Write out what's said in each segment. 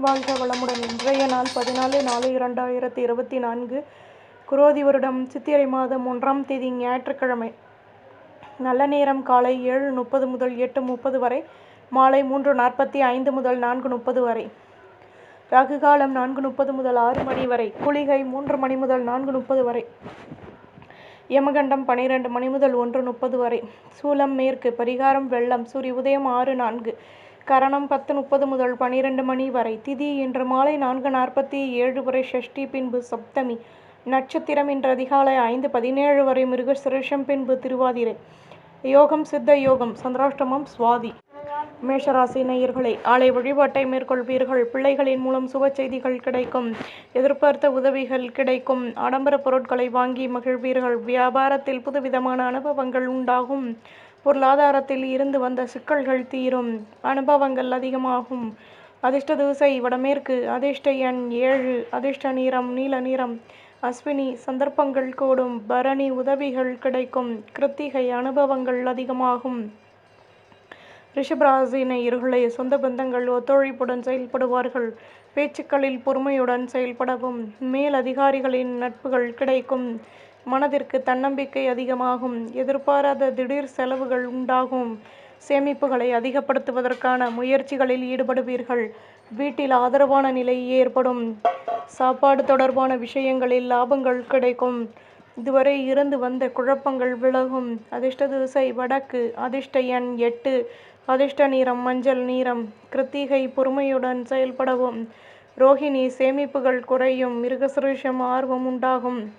வாழ்க வளமுடன். இன்றைய நாள் பதினாலு நாலு இரண்டாயிரத்தி இருபத்தி நான்கு குரோதி வருடம் சித்திரை மாதம் ஒன்றாம் தேதி ஞாயிற்றுக்கிழமை. நல்ல நேரம் காலை ஏழு முப்பது முதல் எட்டு முப்பது வரை மாலை மூன்று நாற்பத்தி ஐந்து முதல் நான்கு முப்பது வரை. ராகு காலம் நான்கு முப்பது முதல் ஆறு மணி வரை குளிகை மூன்று மணி முதல் நான்கு முப்பது வரை. யமகண்டம் பனிரெண்டு மணி முதல் ஒன்று முப்பது வரை. சூலம் மேற்கு பரிகாரம் வெள்ளம் சூரிய உதயம் ஆறு நான்கு. கரணம் பத்து முப்பது முதல் பனிரெண்டு மணி வரை. திதி இன்று மாலை நான்கு நாற்பத்தி ஏழு வரை ஷஷ்டி பின்பு சப்தமி. நட்சத்திரம் இன்று அதிகாலை ஐந்து பதினேழு வரை மிருக சிரேஷம் பின்பு திருவாதிரை. யோகம் சித்த யோகம் சந்திராஷ்டமம் சுவாதி. மேஷராசி நேயர்களே ஆலை வழிபாட்டை மேற்கொள்வீர்கள். பிள்ளைகளின் மூலம் சுப செய்திகள் கிடைக்கும் எதிர்பார்த்த உதவிகள் கிடைக்கும். ஆடம்பர பொருட்களை வாங்கி மகிழ்வீர்கள். வியாபாரத்தில் புதுவிதமான அனுபவங்கள் உண்டாகும். பொருளாதாரத்தில் இருந்து வந்த சிக்கல்கள் தீரும். அனுபவங்கள் அதிகமாகும். அதிர்ஷ்ட திசை வடமேற்கு அதிர்ஷ்ட எண் ஏழு அதிர்ஷ்ட நிறம் நீல நிறம். அஸ்வினி சந்தர்ப்பங்கள் கூடும். பரணி உதவிகள் கிடைக்கும். கிருத்திகை அனுபவங்கள் அதிகமாகும். ரிஷபராசி நேயர்களே சொந்த பந்தங்கள் ஒத்துழைப்புடன் செயல்படுவார்கள். பேச்சுக்களில் பொறுமையுடன் செயல்படவும். மேல் அதிகாரிகளின் நட்புகள் கிடைக்கும். மனதிற்கு தன்னம்பிக்கை அதிகமாகும். எதிர்பாராத திடீர் செலவுகள் உண்டாகும். சேமிப்புகளை அதிகப்படுத்துவதற்கான முயற்சிகளில் ஈடுபடுவீர்கள். வீட்டில் ஆதரவான நிலை ஏற்படும். சாப்பாடு தொடர்பான விஷயங்களில் லாபங்கள் கிடைக்கும். இதுவரை இருந்து வந்த குழப்பங்கள் விலகும். அதிர்ஷ்ட திசை வடக்கு அதிர்ஷ்ட எண் எட்டு அதிர்ஷ்ட நிறம் மஞ்சள் நிறம். கிருத்திகை பொறுமையுடன் செயல்படவும். ரோஹிணி சேமிப்புகள் குறையும். மிருகசுரேஷம் ஆர்வம் உண்டாகும்.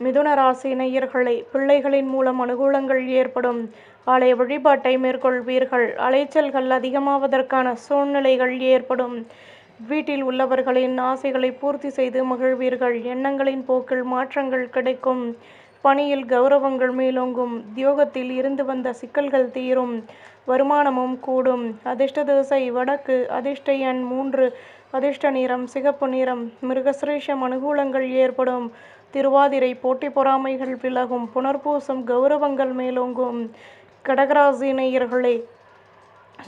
மிதுன ராசி நேயர்களே பிள்ளைகளின் மூலம் அனுகூலங்கள் ஏற்படும். ஆலய வழிபாட்டை மேற்கொள்வீர்கள். அலைச்சல்கள் அதிகமாவதற்கான சூழ்நிலைகள் ஏற்படும். வீட்டில் உள்ளவர்களின் ஆசைகளை பூர்த்தி செய்து மகிழ்வீர்கள். எண்ணங்களின் போக்கில் மாற்றங்கள் கிடைக்கும். பணியில் கௌரவங்கள் மேலோங்கும். தியோகத்தில் இருந்து வந்த சிக்கல்கள் தீரும். வருமானமும் கூடும். அதிர்ஷ்ட திசை வடக்கு அதிர்ஷ்ட எண் மூன்று அதிர்ஷ்ட நிறம் சிகப்பு நிறம் மிருகசிரேஷம் அனுகூலங்கள் ஏற்படும். திருவாதிரை போட்டி பொறாமைகள் விலகும் புனர்பூசம் கௌரவங்கள் மேலோங்கும். கடகராசி நேயர்களே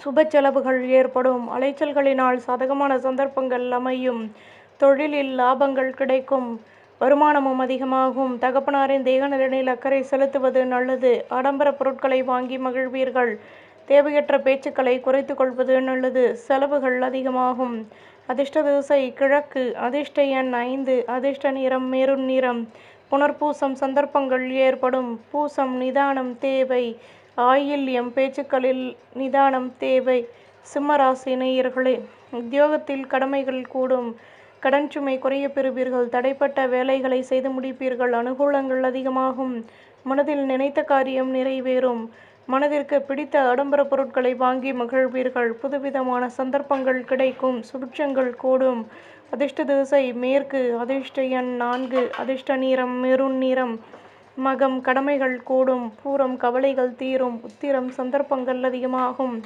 சுப செலவுகள் ஏற்படும். அலைச்சல்களினால் சாதகமான சந்தர்ப்பங்கள் அமையும். தொழிலில் லாபங்கள் கிடைக்கும். வருமானமும் அதிகமாகும். தகப்பனாரின் தேக நலனில் அக்கறை செலுத்துவது நல்லது. ஆடம்பர பொருட்களை வாங்கி மகிழ்வீர்கள். தேவையற்ற பேச்சுக்களை குறைத்து கொள்வது நல்லது. செலவுகள் அதிகமாகும். அதிர்ஷ்ட திசை கிழக்கு அதிர்ஷ்ட எண் ஐந்து அதிர்ஷ்ட நிறம் மேருண் நிறம். புனர்பூசம் சந்தர்ப்பங்கள் ஏற்படும். பூசம் நிதானம் தேவை. ஆயில்யம் பேச்சுக்களில் நிதானம் தேவை. சிம்மராசி நேயர்களே உத்தியோகத்தில் கடமைகள் கூடும். கடன் சுமை குறைய பெறுவீர்கள். தடைப்பட்ட வேலைகளை செய்து முடிப்பீர்கள். அனுகூலங்கள் அதிகமாகும். மனதில் நினைத்த காரியம் நிறைவேறும். மனதிற்கு பிடித்த ஆடம்பர பொருட்களை வாங்கி மகிழ்வீர்கள். புதுவிதமான சந்தர்ப்பங்கள் கிடைக்கும். சுபிட்சங்கள் கூடும். அதிர்ஷ்ட திசை மேற்கு அதிர்ஷ்ட எண் நான்கு அதிர்ஷ்ட நீரம் மெருண் நிறம். மகம் கடமைகள் கூடும். பூரம் கவலைகள் தீரும். உத்திரம் சந்தர்ப்பங்கள் அதிகமாகும்.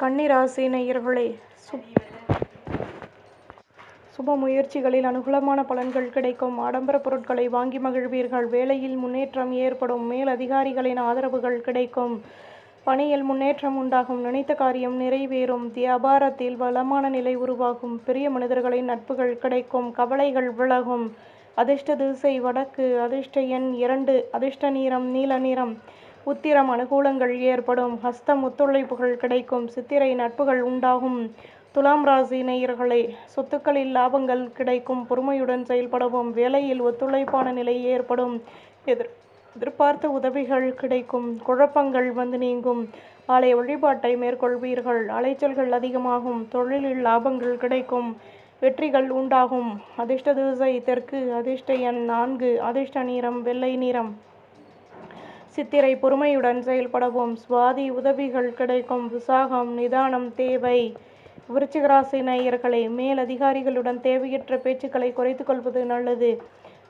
கன்னிராசி நேயர்களே சுப் சுப முயற்சிகளில் அனுகூலமான பலன்கள் கிடைக்கும். ஆடம்பர பொருட்களை வாங்கி மகிழ்வீர்கள். வேலையில் முன்னேற்றம் ஏற்படும். மேல் அதிகாரிகளின் ஆதரவுகள் கிடைக்கும். பணியில் முன்னேற்றம் உண்டாகும். நினைத்த காரியம் நிறைவேறும். வியாபாரத்தில் வளமான நிலை உருவாகும். பெரிய மனிதர்களின் நட்புகள் கிடைக்கும். கவலைகள் விலகும். அதிர்ஷ்ட திசை வடக்கு. அதிர்ஷ்ட எண் இரண்டு. அதிர்ஷ்ட நீரம் நீல நிறம். உத்திரம் அனுகூலங்கள் ஏற்படும். ஹஸ்தம் ஒத்துழைப்புகள் கிடைக்கும். சித்திரை நட்புகள் உண்டாகும். துலாம் ராசி நேயர்களே சொத்துக்களில் லாபங்கள் கிடைக்கும் பொறுமையுடன் செயல்படவும் வேலையில் ஒத்துழைப்பான நிலை ஏற்படும் எதிர் எதிர்பார்த்த உதவிகள் கிடைக்கும் குழப்பங்கள் வந்து நீங்கும் ஆலய வழிபாட்டை மேற்கொள்வீர்கள் அலைச்சல்கள் அதிகமாகும் தொழிலில் லாபங்கள் கிடைக்கும் வெற்றிகள் உண்டாகும் அதிர்ஷ்ட திசை தெற்கு அதிர்ஷ்ட எண் நான்கு அதிர்ஷ்ட நிறம் வெள்ளை நிறம். சித்திரை பொறுமையுடன் செயல்படவும் சுவாதி உதவிகள் கிடைக்கும் விசாகம் நிதானம் தேவை. விருச்சிகராசி நேயர்களே மேல் அதிகாரிகளுடன் தேவையற்ற பேச்சுக்களை குறைத்து கொள்வது நல்லது.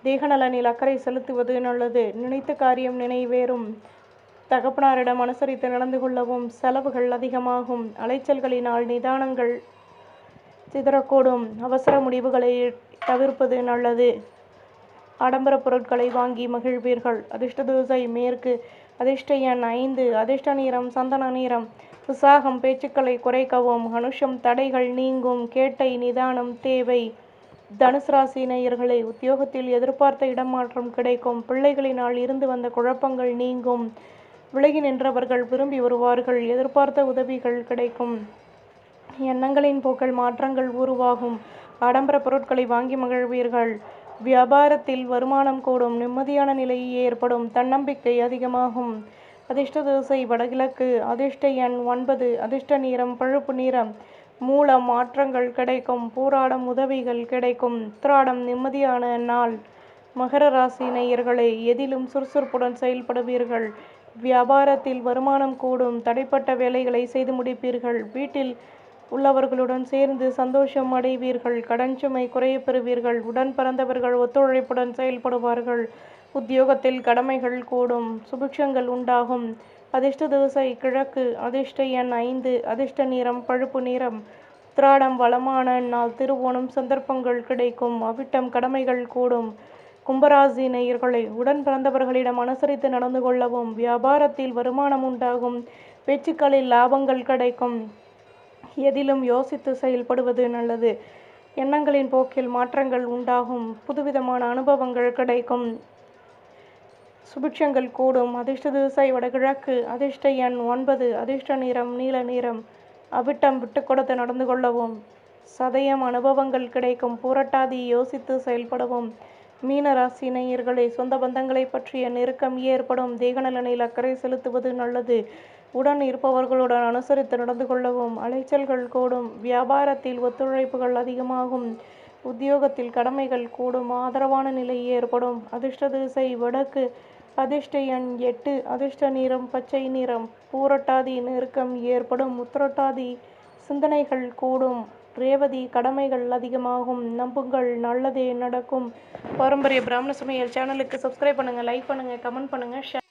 தேகநலனில் அக்கறை செலுத்துவது நல்லது. நினைத்த காரியம் நினைவேறும். தகப்பனாரிடம் அனுசரித்து நடந்து கொள்ளவும் செலவுகள் அதிகமாகும். அலைச்சல்களினால் நிதானங்கள் சிதறக்கூடும். அவசர முடிவுகளை தவிர்ப்பது நல்லது. ஆடம்பர பொருட்களை வாங்கி மகிழ்வீர்கள். அதிர்ஷ்ட தோசை மேற்கு. அதிர்ஷ்ட எண் ஐந்து. அதிர்ஷ்ட நிறம் சந்தன நிறம். உற்சாகம் பேச்சுக்களை குறைக்கவும் அனுஷம் தடைகள் நீங்கும் கேட்டை நிதானம் தேவை. தனுசு ராசி நேயர்களே உத்தியோகத்தில் எதிர்பார்த்த இடமாற்றம் கிடைக்கும். பிள்ளைகளினால் இருந்து வந்த குழப்பங்கள் நீங்கும். விலகி நின்றவர்கள் விரும்பி வருவார்கள். எதிர்பார்த்த உதவிகள் கிடைக்கும். எண்ணங்களின் போக்கள் மாற்றங்கள் உருவாகும். ஆடம்பர பொருட்களை வாங்கி மகிழ்வீர்கள். வியாபாரத்தில் வருமானம் கூடும். நிம்மதியான நிலை ஏற்படும். தன்னம்பிக்கை அதிகமாகும். அதிர்ஷ்ட தோசை வடகிழக்கு அதிர்ஷ்ட எண் ஒன்பது அதிர்ஷ்ட நிறம் பழுப்பு நிறம். மூலம் மாற்றங்கள் கிடைக்கும் பூராடம் உதவிகள் கிடைக்கும். உத்திராடம் நிம்மதியான நாள். மகர ராசி நேயர்களே எதிலும் சுறுசுறுப்புடன் செயல்படுவீர்கள். வியாபாரத்தில் வருமானம் கூடும் தடைப்பட்ட வேலைகளை செய்து முடிப்பீர்கள். வீட்டில் உள்ளவர்களுடன் சேர்ந்து சந்தோஷம் அடைவீர்கள். கடன் சுமை குறைய பெறுவீர்கள். உடன் பிறந்தவர்கள் ஒத்துழைப்புடன் செயல்படுவார்கள். உத்தியோகத்தில் கடமைகள் கூடும். சுபிக்ஷங்கள் உண்டாகும். அதிர்ஷ்ட திசை கிழக்கு. அதிர்ஷ்ட எண் ஐந்து. அதிர்ஷ்ட நிறம் பழுப்பு நிறம். திராடம் வளமான நாள் திருவோணம் சந்தர்ப்பங்கள் கிடைக்கும். அவிட்டம் கடமைகள் கூடும். கும்பராசி நேயர்களை உடன் பிறந்தவர்களிடம் அனுசரித்து நடந்து கொள்ளவும் வியாபாரத்தில் வருமானம் உண்டாகும். பேச்சுக்களில் லாபங்கள் கிடைக்கும். எதிலும் யோசித்து செயல்படுவது நல்லது. எண்ணங்களின் போக்கில் மாற்றங்கள் உண்டாகும். புதுவிதமான அனுபவங்கள் கிடைக்கும். சுபிட்சங்கள் கூடும். அதிர்ஷ்ட திசை வடகிழக்கு அதிர்ஷ்ட எண் ஒன்பது. அதிர்ஷ்ட நிறம் நீல நிறம். அவிட்டம் விட்டு கொடுத்து நடந்து கொள்ளவும். சதயம் அனுபவங்கள் கிடைக்கும். புரட்டாதி யோசித்து செயல்படவும். மீன ராசி நேயர்களே சொந்த பந்தங்களை பற்றிய நெருக்கம் ஏற்படும். தேகநலனில் அக்கறை செலுத்துவது நல்லது. உடன் இருப்பவர்களுடன் அனுசரித்து நடந்து கொள்ளவும் அலைச்சல்கள் கூடும் வியாபாரத்தில் ஒத்துழைப்புகள் அதிகமாகும் உத்தியோகத்தில் கடமைகள் கூடும் ஆதரவான நிலை ஏற்படும். அதிர்ஷ்ட திசை வடக்கு அதிர்ஷ்ட எண் எட்டு அதிர்ஷ்ட நிறம் பச்சை நிறம் பூரட்டாதி நெருக்கம் ஏற்படும் உத்திரட்டாதி சிந்தனைகள் கூடும். ரேவதி கடமைகள் அதிகமாகும் நம்புங்கள் நல்லதே நடக்கும். பாரம்பரிய பிராமண சமையல் சேனலுக்கு சப்ஸ்கிரைப் பண்ணுங்கள் லைக் பண்ணுங்கள் கமெண்ட் பண்ணுங்கள் ஷேர்